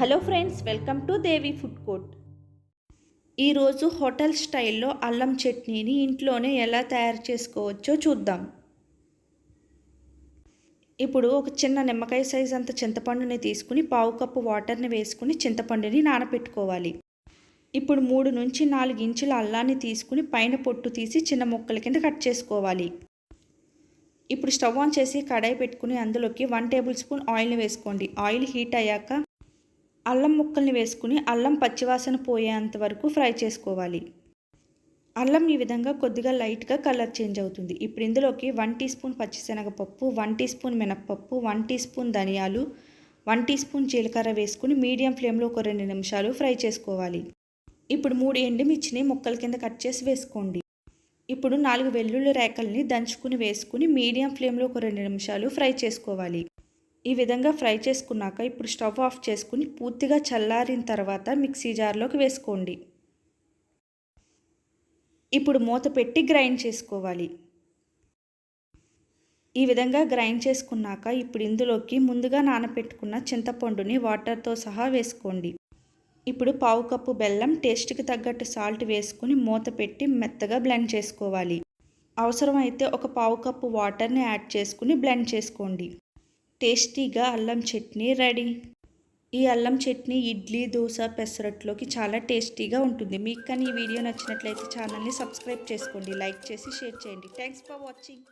Hello friends welcome to Devi food court. ఈరోజు hotel స్టైల్లో అల్లం చట్నీని ఇంట్లోనే ఎలా తయారు చేసుకోవచ్చో చూద్దాం. ఇప్పుడు ఒక చిన్న నిమ్మకాయ సైజ్ అంత చింతపండుని తీసుకుని పావు కప్పు వాటర్ని వేసుకుని చింతపండుని నానబెట్టుకోవాలి ఇప్పుడు మూడు నుంచి నాలుగు ఇంచుల అల్లాన్ని తీసుకుని పైన పొట్టు తీసి చిన్న ముక్కల కింద కట్ చేసుకోవాలి. ఇప్పుడు స్టవ్ ఆన్ చేసి కడాయి పెట్టుకుని అందులోకి వన్ టేబుల్ స్పూన్ ఆయిల్ని వేసుకోండి. ఆయిల్ హీట్ అయ్యాక అల్లం ముక్కల్ని వేసుకుని అల్లం పచ్చివాసన పోయేంత వరకు ఫ్రై చేసుకోవాలి. అల్లం ఈ విధంగా కొద్దిగా లైట్గా కలర్ చేంజ్ అవుతుంది. ఇప్పుడు ఇందులోకి వన్ టీ స్పూన్ పచ్చిశనగపప్పు వన్ టీ స్పూన్ మినప్పప్పు వన్ టీ స్పూన్ ధనియాలు వన్ టీ స్పూన్ జీలకర్ర వేసుకుని మీడియం ఫ్లేమ్లో ఒక రెండు నిమిషాలు ఫ్రై చేసుకోవాలి. ఇప్పుడు మూడు ఎండుమిర్చిని ముక్కల కింద కట్ చేసి వేసుకోండి. ఇప్పుడు నాలుగు వెల్లుల్లి రేకల్ని దంచుకుని వేసుకుని మీడియం ఫ్లేమ్లో ఒక రెండు నిమిషాలు ఫ్రై చేసుకోవాలి. ఈ విధంగా ఫ్రై చేసుకున్నాక ఇప్పుడు స్టవ్ ఆఫ్ చేసుకుని పూర్తిగా చల్లారిన తర్వాత మిక్సీ జార్లోకి వేసుకోండి. ఇప్పుడు మూత పెట్టి గ్రైండ్ చేసుకోవాలి. ఈ విధంగా గ్రైండ్ చేసుకున్నాక ఇప్పుడు ఇందులోకి ముందుగా నానబెట్టుకున్న చింతపండుని వాటర్తో సహా వేసుకోండి. ఇప్పుడు పావు కప్పు బెల్లం టేస్ట్కి తగ్గట్టు సాల్ట్ వేసుకుని మూత పెట్టి మెత్తగా బ్లెండ్ చేసుకోవాలి. అవసరమైతే ఒక పావు కప్పు వాటర్ని యాడ్ చేసుకుని బ్లెండ్ చేసుకోండి. టేస్టీగా అల్లం చట్నీ రెడీ. ఈ అల్లం చట్నీ ఇడ్లీ దోశ పెసరట్లోకి చాలా టేస్టీగా ఉంటుంది. మీకు కానీ ఈ వీడియో నచ్చినట్లయితే ఛానల్ని సబ్స్క్రైబ్ చేసుకోండి లైక్ చేసి షేర్ చేయండి. Thanks for watching.